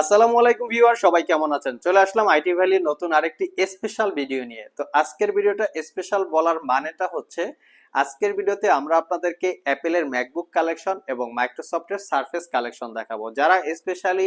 আসসালামু আলাইকুম ভিউয়ার, সবাই কেমন আছেন? চলে আসলাম আইটি ভ্যালির নতুন আরেকটি স্পেশাল ভিডিও নিয়ে। তো আজকের ভিডিওটা স্পেশাল বলার মানেটা হচ্ছে, আজকের ভিডিওতে আমরা আপনাদেরকে অ্যাপেলের ম্যাকবুক কালেকশন এবং মাইক্রোসফটের সারফেস কালেকশন দেখাবো। যারা স্পেশালি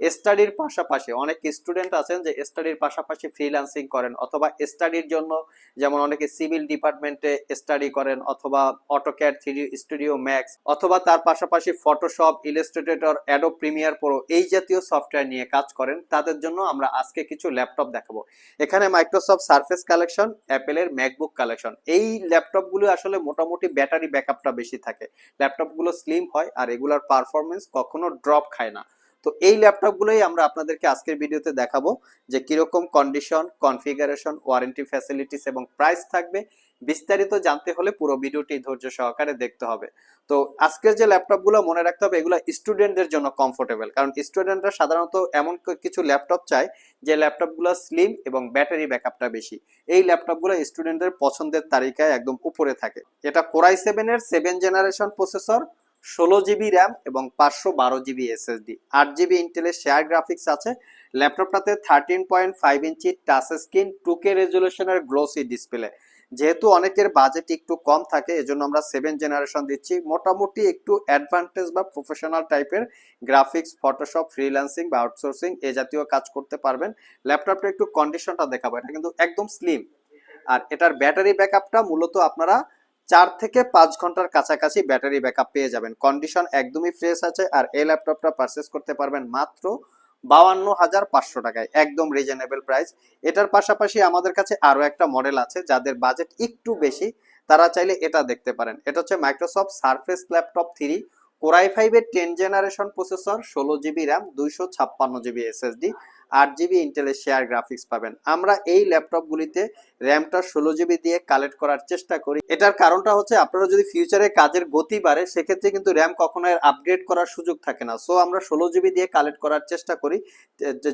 স্টাডির পাশাপাশি অনেক স্টুডেন্ট আছেন যে স্টাডির পাশাপাশি ফ্রিল্যান্সিং করেন অথবা স্টাডির জন্য যেমন অনেকে সিভিল ডিপার্টমেন্টে স্টাডি করেন অথবা অটোক্যাড থ্রি স্টুডিও ম্যাক্স অথবা তার পাশাপাশি Photoshop Illustrator Adobe Premiere Pro এই জাতীয় সফটওয়্যার নিয়ে কাজ করেন, তাদের জন্য আমরা আজকে কিছু ল্যাপটপ দেখাবো। এখানে মাইক্রোসফট সার্ফেস কালেকশন অ্যাপেলের ম্যাকবুক কালেকশন এই ল্যাপটপগুলো আসলে মোটামুটি ব্যাটারি ব্যাকআপটা বেশি থাকে। ল্যাপটপগুলো স্লিম হয় আর এগুলোর পারফরমেন্স কখনো ড্রপ খায় না। তো এই ল্যাপটপগুলোই আমরা আপনাদেরকে আজকের ভিডিওতে দেখাবো যে কীরকম কন্ডিশন কনফিগারেশন ওয়ারেন্টি ফ্যাসিলিটিস এবং প্রাইস থাকবে। বিস্তারিত জানতে হলে পুরো ভিডিওটি ধৈর্য সহকারে দেখতে হবে। তো আজকের যে ল্যাপটপগুলো মনে রাখতে হবে, এগুলো স্টুডেন্টদের জন্য কমফোর্টেবল কারণ স্টুডেন্টরা সাধারণত এমন কিছু ল্যাপটপ চায় যে ল্যাপটপগুলো স্লিম এবং ব্যাটারি ব্যাকআপটা বেশি। এই ল্যাপটপগুলো স্টুডেন্টদের পছন্দের তালিকায় একদম উপরে থাকে। এটা কোরাই সেভেনের সেভেন জেনারেশন প্রসেসর ষোলো জিবি র্যাম এবং পাঁচশো বারো জিবি এসএসডি। আট জিবি ইন্টেলের শেয়ার গ্রাফিক্স আছে। ল্যাপটপটাতে thirteen point five inch touch screen two K রেজুলেশনের glossy display যেহেতু অনেকের বাজেট একটু কম থাকে, এজন্য আমরা সেভেন জেনারেশন দিচ্ছি। মোটামুটি একটু অ্যাডভান্টেজ বা প্রফেশনাল টাইপের গ্রাফিক্স ফটোশপ ফ্রিল্যান্সিং বা আউটসোর্সিং এ জাতীয় কাজ করতে পারবেন। ল্যাপটপটা একটু কন্ডিশনটা দেখাবো। এটা কিন্তু একদম স্লিম আর এটার ব্যাটারি ব্যাকআপটা মূলত আপনারা চার থেকে পাঁচ ঘণ্টার কাছাকাছি ব্যাটারি ব্যাকআপ পেয়ে যাবেন। কন্ডিশন একদমই ফ্রেশ আছে আর এই ল্যাপটপটা পারচেস করতে পারবেন মাত্র বাউান্ন হাজার পাঁচশো টাকায়, একদম রিজনেবল প্রাইস এটার পাশাপাশি আমাদের কাছে আরও একটা মডেল আছে, যাদের বাজেট একটু বেশি, তারা চাইলে এটা দেখতে পারেন। এটা হচ্ছে Microsoft Surface laptop three core i ফাইভের টেন জেনারেশন প্রসেসর ষোলো জিবি র্যাম দুইশো ছাপ্পান্ন জিবি এসএসডি আট জিবি ইন্টেলের শেয়ার গ্রাফিক্স পাবেন। আমরা এই ল্যাপটপগুলিতে র্যামটা ষোলো জিবি দিয়ে কালেক্ট করার চেষ্টা করি। এটার কারণটা হচ্ছে আপনারা যদি ফিউচারে কাজের গতি বাড়ে, সেক্ষেত্রে কিন্তু র্যাম কখনো আপগ্রেড করার সুযোগ থাকে না। সো আমরা ষোলো জিবি দিয়ে কালেক্ট করার চেষ্টা করি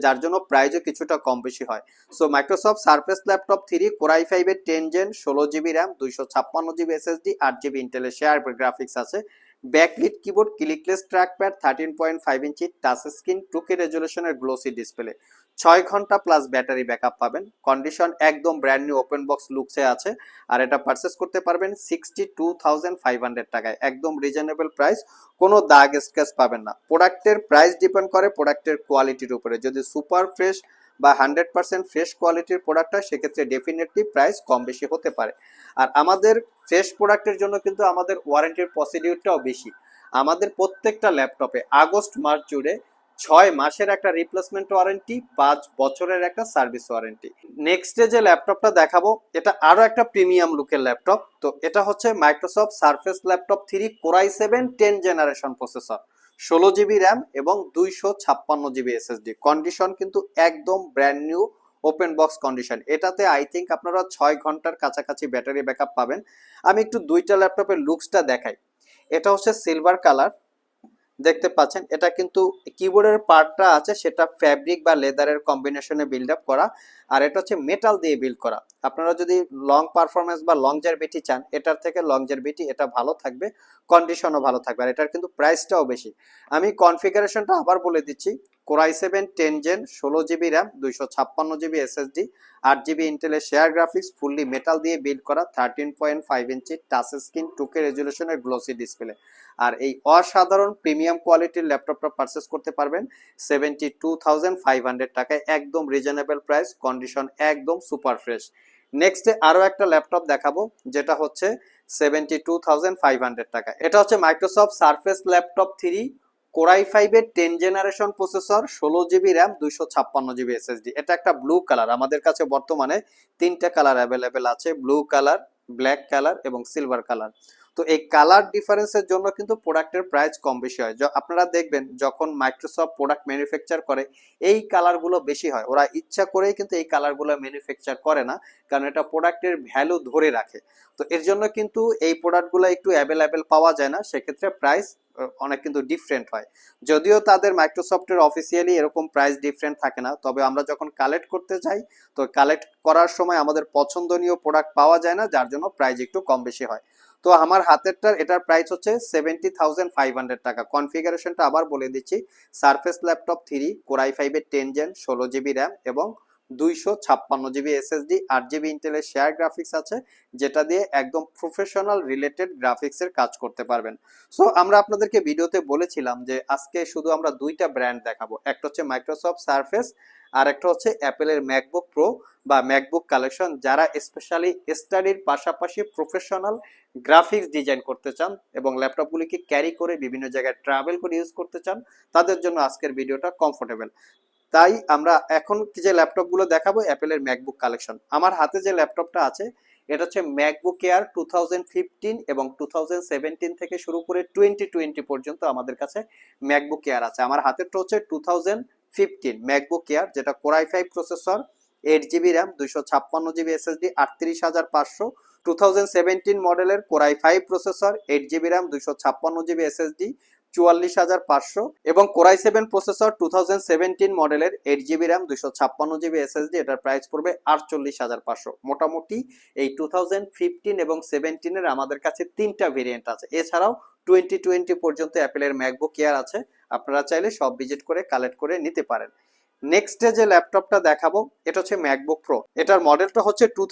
যার জন্য প্রাইসও কিছুটা কম বেশি হয়। So Microsoft Surface laptop three core i ফাইভের টেন জেন ষোলো জিবি র্যাম দুইশো ছাপ্পান্ন জিবি এসএসডি আট জিবি ইন্টেলের শেয়ার গ্রাফিক্স আছে। Backlit keyboard clickless trackpad thirteen point five inch touch screen two K রেজুলেশনের glossy display ছয় ঘণ্টা প্লাস ব্যাটারি ব্যাকআপ পাবেন। কন্ডিশন একদম ব্র্যান্ড নিউ ওপেন বক্স লুকসে আছে। আর এটা পারচেস করতে পারবেন sixty two thousand five hundred টাকায়। একদম রিজনেবল প্রাইস কোনো দাগ স্ক্র্যাচ পাবেন না। প্রোডাক্টের প্রাইস ডিপেন্ড করে প্রোডাক্টের কোয়ালিটির উপরে। যদি সুপার ফ্রেশ বা হান্ড্রেড পার্সেন্ট ফ্রেশ কোয়ালিটির প্রোডাক্ট হয় সেক্ষেত্রে ডেফিনেটলি প্রাইস কম বেশি হতে পারে। আর আমাদের ফ্রেশ প্রোডাক্টের জন্য কিন্তু আমাদের ওয়ারেন্টির প্রসিডিউরটাও বেশি। আমাদের প্রত্যেকটা ল্যাপটপে আগস্ট মাস জুড়ে ছয় মাসের একটা রিপ্লেসমেন্ট ওয়ারেন্টি পাঁচ বছরের একটা সার্ভিস ওয়ারেন্টি নেক্সট যে ল্যাপটপটা দেখাবো, এটা আরও একটা প্রিমিয়াম লুকের ল্যাপটপ তো এটা হচ্ছে Microsoft Surface laptop three core i seven ten generation processor ষোলো জিবি র্যাম এবং দুইশো ছাপ্পান্ন জিবি এসএসডি কন্ডিশন কিন্তু একদম brand new open box condition এটাতে আই থিঙ্ক আপনারা ছয় ঘণ্টার কাছাকাছি ব্যাটারি ব্যাকআপ পাবেন। আমি একটু দুইটা ল্যাপটপের লুকসটা দেখাই। এটা হচ্ছে সিলভার কালার দেখতে পাচ্ছেন, এটা কিন্তু কিবোর্ডের পার্টটা আছে, সেটা ফ্যাব্রিক বা লেদারের কম্বিনেশনে বিল্ড আপ করা, আর এটা হচ্ছে মেটাল দিয়ে বিল্ড করা। আপনারা যদি লং পারফরমেন্স বা লং জারবিটি চান, এটার থেকে লং জারবিটি এটা ভালো থাকবে কন্ডিশনও ভালো থাকবে, আর এটার কিন্তু প্রাইসটাও বেশি। আমি কনফিগারেশনটা আবার বলে দিচ্ছি core i seven, ten gen, ষোলো জিবি র্যাম, দুইশো ছাপ্পান্ন জিবি এসএসডি, আট জিবি ইন্টেলের শেয়ার গ্রাফিক্স, ফুললি মেটাল দিয়ে বিল্ড করা thirteen point five inch touch screen two K রেজুলেশনের glossy display আর এই অসাধারণ প্রিমিয়াম কোয়ালিটির ল্যাপটপটা পারচেস করতে পারবেন seventy two thousand five hundred টাকায়, একদম রিজনেবল প্রাইস কন্ডিশন একদম সুপার ফ্রেশ নেক্সটে আরও একটা ল্যাপটপ দেখাবো, যেটা হচ্ছে seventy two thousand five hundred টাকা। এটা হচ্ছে Microsoft Surface laptop three core i ফাইভের টেন জেনারেশন প্রসেসর, ষোলো জিবি র্যাম, দুইশো ছাপ্পান্ন জিবি এসএসডি। এটা একটা ব্লু কালার। আমাদের কাছে বর্তমানে তিনটা কালার অ্যাভেলেবেল আছে, ব্লু কালার, ব্ল্যাক কালার এবং সিলভার কালার। তো এই কালার ডিফারেন্সের জন্য কিন্তু প্রোডাক্টের প্রাইস কম বেশি হয়। আপনারা দেখবেন যখন মাইক্রোসফট প্রোডাক্ট ম্যানুফ্যাকচার করে, এই কালারগুলো বেশি হয়। ওরা ইচ্ছা করেই কিন্তু এই কালারগুলো ম্যানুফ্যাকচার করে না, কারণ এটা প্রোডাক্টের ভ্যালু ধরে রাখে। তো এর জন্য কিন্তু এই প্রোডাক্টগুলো একটু অ্যাভেলেবেল পাওয়া যায় না, সেক্ষেত্রে প্রাইস অনেক কিন্তু ডিফারেন্ট হয়। যদিও তাদের মাইক্রোসফটের অফিসিয়ালি এরকম প্রাইস ডিফারেন্ট থাকে না, তবে আমরা যখন কালেক্ট করতে যাই, তো কালেক্ট করার সময় আমাদের পছন্দনীয় প্রোডাক্ট পাওয়া যায় না, যার জন্য প্রাইস একটু কম বেশি হয়। তো আমার হাতেরটার এটার প্রাইস হচ্ছে সেভেন্টি থাউজেন্ড ফাইভ হান্ড্রেড টাকা। কনফিগারেশনটা আবার বলে দিচ্ছি। Surface laptop three core i ফাইভের টেন জেন ষোলো জিবি র্যাম এবং দুইশো ছাপ্পান্ন জিবি এসএসডি আট জিবি ইন্টেলের শেয়ার গ্রাফিক্স আছে, যেটা দিয়ে একদম প্রফেশনাল রিলেটেড গ্রাফিক্সের কাজ করতে পারবেন। সো আমরা আপনাদেরকে ভিডিওতে বলেছিলাম যে আজকে শুধু আমরা দুইটা ব্র্যান্ড দেখাবো। একটা হচ্ছে মাইক্রোসফট সারফেস আর একটা হচ্ছে অ্যাপেলের ম্যাকবুক প্রো বা ম্যাকবুক কালেকশন। যারা স্পেশালি স্টাডির পাশাপাশি প্রফেশনাল গ্রাফিক্স ডিজাইন করতে চান এবং ল্যাপটপগুলিকে ক্যারি করে বিভিন্ন জায়গায় ট্রাভেল করে ইউজ করতে চান, তাদের জন্য আজকের ভিডিওটা কমফোর্টেবল তাই আমরা এখন যে ল্যাপটপগুলো দেখাবো, অ্যাপেলের ম্যাকবুক কালেকশন। আমার হাতে যে ল্যাপটপটা আছে, এটা হচ্ছে ম্যাকবুক এয়ার টু এবং টু থেকে শুরু করে টোয়েন্টি টোয়েন্টি পর্যন্ত আমাদের কাছে ম্যাকবুক এয়ার আছে। আমার হাতেরটা হচ্ছে টু ফিফটিন ম্যাকবুক এয়ার যেটা core i five processor eight GB RAM দুইশো ছাপ্পান্ন জিবি এসএসডি আটত্রিশ হাজার পাঁচশো টু থাউজেন্ড সেভেন্টিন মডেলের core i five processor eight GB RAM দুইশো ছাপ্পান্ন জিবি এসএসডি চুয়াল্লিশ হাজার পাঁচশো, এবং core i seven processor two thousand seventeen মডেলের এইট জিবি র্যাম দুইশো ছাপ্পান্ন জিবি এসএসডি এটার প্রাইস পড়বে আটচল্লিশ হাজার পাঁচশো। মোটামুটি এই টু থাউজেন্ড ফিফটিন এবং সেভেন্টিনের আমাদের কাছে তিনটা ভেরিয়েন্ট আছে। এছাড়াও টোয়েন্টি টোয়েন্টি পর্যন্ত অ্যাপেলের ম্যাকবুক এয়ার আছে। আপনারা চাইলে সব ভিজিট করে কালেক্ট করে নিতে পারেন। নেক্সটে যে ল্যাপটপটা দেখাবো, এটা হচ্ছে ম্যাকবুক প্রো এটার মডেলটা হচ্ছে টু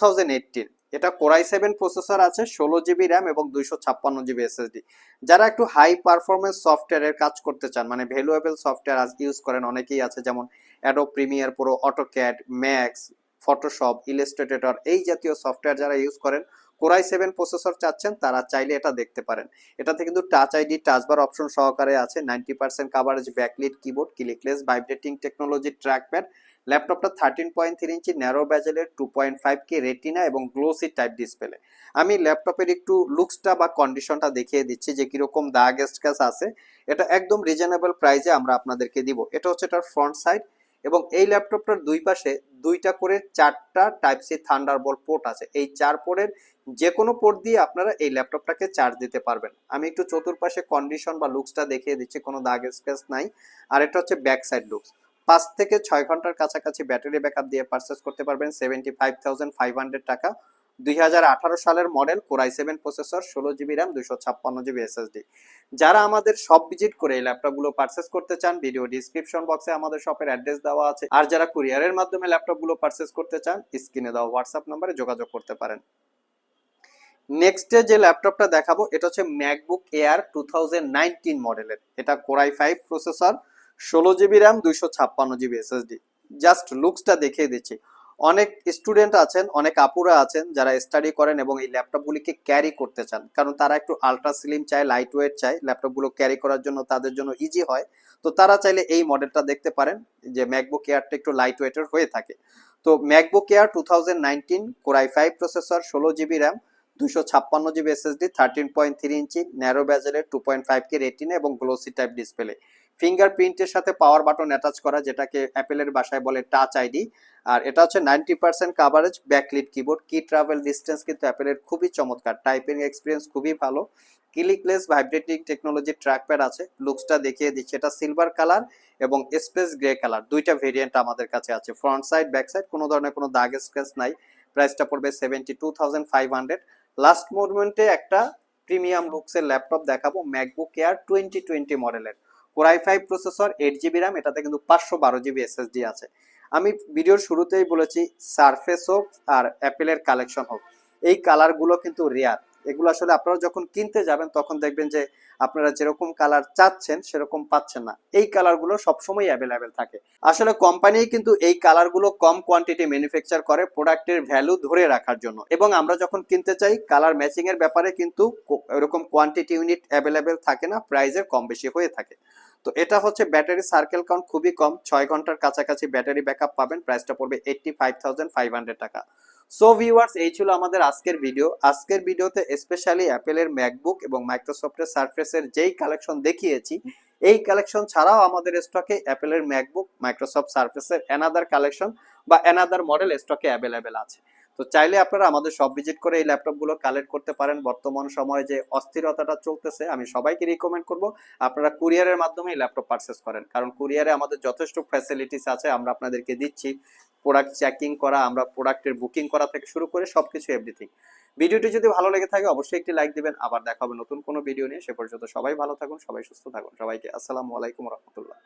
এটা কোরাই সেভেন প্রসেসর আছে, ষোলো জিবি র্যাম এবং দুইশো ছাপ্পান্ন জিবি এসএসডি যারা একটু হাই পারফরমেন্স সফটওয়্যারের কাজ করতে চান মানে ভ্যালুয়েবল সফটওয়্যার ইউজ করেন, অনেকেই আছে যেমন Adobe Premiere Pro AutoCAD Max Photoshop Illustrator এই জাতীয় সফটওয়্যার যারা ইউজ করেন কোরাই সেভেন প্রসেসর চাচ্ছেন, তারা চাইলে এটা দেখতে পারেন। এটাতে কিন্তু টাচ আইডি টাচবার অপশন সহকারে আছে ninety percent coverage backlit keyboard clickless vibrating technology trackpad ল্যাপটপটা thirteen point three inch narrow ব্যাজেলের two point five K Retina এবং গ্লোসি টাইপ ডিসপ্লে আমি ল্যাপটপের একটু লুকসটা বা কন্ডিশনটা দেখিয়ে দিচ্ছি যে কীরকম দাগ স্ক্যাচ আছে। এটা একদম রিজনেবল প্রাইসে আমরা আপনাদেরকে দিব। এটা হচ্ছে এটার ফ্রন্ট সাইড এবং এই ল্যাপটপটার দুই পাশে দুইটা করে চারটা type C Thunderbolt port আছে। এই চার পোর্টের যে কোনো পোর্ট দিয়ে আপনারা এই ল্যাপটপটাকে চার্জ দিতে পারবেন। আমি একটু চতুর্পাশে কন্ডিশন বা লুকসটা দেখিয়ে দিচ্ছি, কোনো দাগ স্ক্র্যাচ নাই। আর এটা হচ্ছে ব্যাক সাইড লুকস পাঁচ থেকে ছয় ঘণ্টার কাছাকাছি ব্যাটারি ব্যাকআপ দিয়ে পারচেস করতে পারবেন seventy five thousand five hundred টাকা। দুই হাজার আঠারো সালের model core i seven processor, ষোলো জিবি র্যাম দুশো ছাপ্পান্ন জিবি এসএসডি। যারা আমাদের সব ভিজিট করে এই ল্যাপটপগুলো পারচেস করতে চান ভিডিও ডিসক্রিপশন বক্সে আমাদের শপের অ্যাড্রেস দেওয়া আছে। আর যারা কুরিয়ারের মাধ্যমে ল্যাপটপগুলো পারচেস করতে চান স্ক্রিনে দেওয়া হোয়াটসঅ্যাপ নাম্বারে যোগাযোগ করতে পারেন। নেক্সটে যে ল্যাপটপটা দেখাবো, এটা হচ্ছে ম্যাকবুক এয়ার টু মডেলের। এটা কোরাই ফাইভ প্রসেসর, ষোলো জিবি র্যাম, দুইশো ছাপ্পান্ন জিবি এসএসডি। জাস্ট লুকসটা দেখিয়ে দিচ্ছি। অনেক স্টুডেন্ট আছেন, অনেক আপুরা আছেন যারা স্টাডি করেন এবং এই ল্যাপটপগুলিকে ক্যারি করতে চান। কারণ তারা একটু আলট্রা স্লিম চায় লাইট ওয়েট চায়, ল্যাপটপগুলো ক্যারি করার জন্য তাদের জন্য ইজি হয়। তো তারা চাইলে এই মডেলটা দেখতে পারেন, যে ম্যাকবুক এয়ারটা একটু লাইট ওয়েটের হয়ে থাকে। তো MacBook Air two thousand nineteen core i five processor ষোলো জিবি র্যাম দুশো ছাপ্পান্ন GB SSD thirteen point three inch narrow ব্যাজেলের two point five K Retina এবং গ্লোসি টাইপ ডিসপ্লে ফিঙ্গারপ্রিন্টের সাথে পাওয়ার বাটন অ্যাটাচ করা, যেটাকে অ্যাপেলের ভাষায় বলে টাচ আইডি আর এটা হচ্ছে ninety percent coverage backlit keyboard key travel distance কিন্তু অ্যাপেলের খুবই চমৎকার। টাইপিং এক্সপিরিয়েন্স খুবই ভালো। ক্লিকলেস ভাইব্রেটিং টেকনোলজি ট্র্যাকপ্যাড আছে। লুকসটা দেখিয়ে দিচ্ছে। এটা সিলভার কালার এবং স্পেস গ্রে কালার দুইটা ভেরিয়েন্ট আমাদের কাছে আছে। ফ্রন্ট সাইড ব্যাক সাইড কোনো ধরনের কোনো দাগ স্ক্র্যাচ নাই। প্রাইসটা পড়বে seventy two thousand five hundred last মোমেন্টে একটা প্রিমিয়াম লুকসের ল্যাপটপ দেখাবো। ম্যাকবুক এয়ার টোয়েন্টি টোয়েন্টি মডেলের core i five processor eight GB RAM এটাতে কিন্তু পাঁচশো বারো জিবি এসএসডি আছে। আমি ভিডিওর শুরুতেই বলেছি সারফেস হোক আর অ্যাপেলের কালেকশন হোক, এই কালারগুলো কিন্তু রেয়ার এগুলো আসলে আপনারা যখন কিনতে যাবেন, তখন দেখবেন যে আপনারা যেরকম কালার চাচ্ছেন, সেরকম পাচ্ছেন না। এই কালারগুলো সবসময় অ্যাভেলেবেল থাকে। আসলে কোম্পানি কিন্তু এই কালারগুলো কম কোয়ান্টিটি ম্যানুফ্যাকচার করে প্রোডাক্টের ভ্যালু ধরে রাখার জন্য। এবং আমরা যখন কিনতে চাই কালার ম্যাচিং এর ব্যাপারে কিন্তু এরকম কোয়ান্টিটি ইউনিট অ্যাভেলেবেল থাকে না প্রাইজের কম বেশি হয়ে থাকে। তো এটা হচ্ছে ব্যাটারি সার্কেল কাউন্ট খুবই কম। ছয় ঘণ্টার কাছাকাছি ব্যাটারি ব্যাকআপ পাবেন। প্রাইসটা পড়বে eighty five thousand five hundred টাকা। সো ভিউয়ার্স এই ছিল আমাদের আজকের ভিডিও আজকের ভিডিওতে স্পেশালি অ্যাপেলের ম্যাকবুক এবং মাইক্রোসফটের সার্ফেসের যেই কালেকশন দেখিয়েছি, এই কালেকশন ছাড়াও আমাদের স্টকে অ্যাপেলের ম্যাকবুক মাইক্রোসফট সার্ফেসের অ্যানাদার কালেকশন বা অ্যানাদার মডেল স্টকে অ্যাভেলেবেল আছে। তো চাইলে আপনারা আমাদের সব ভিজিট করে এই ল্যাপটপগুলো কালেক্ট করতে পারেন। বর্তমান সময়ে যে অস্থিরতাটা চলতেছে, আমি সবাইকে রিকমেন্ড করব আপনারা কুরিয়ারের মাধ্যমে এই ল্যাপটপ পারচেস করেন। কারণ কুরিয়ারে আমাদের যথেষ্ট ফ্যাসিলিটিস আছে, আমরা আপনাদেরকে দিচ্ছি। প্রোডাক্ট চেকিং করা, আমরা প্রোডাক্টের বুকিং করা থেকে শুরু করে সবকিছু এভরিথিং ভিডিওটি যদি ভালো লেগে থাকে, অবশ্যই একটি লাইক দিবেন। আবার দেখা হবে নতুন কোনো ভিডিও নিয়ে। সে পর্যন্ত সবাই ভালো থাকুন, সবাই সুস্থ থাকুন। সবাইকে আসসালামু আলাইকুম রহমতুল্লাহ।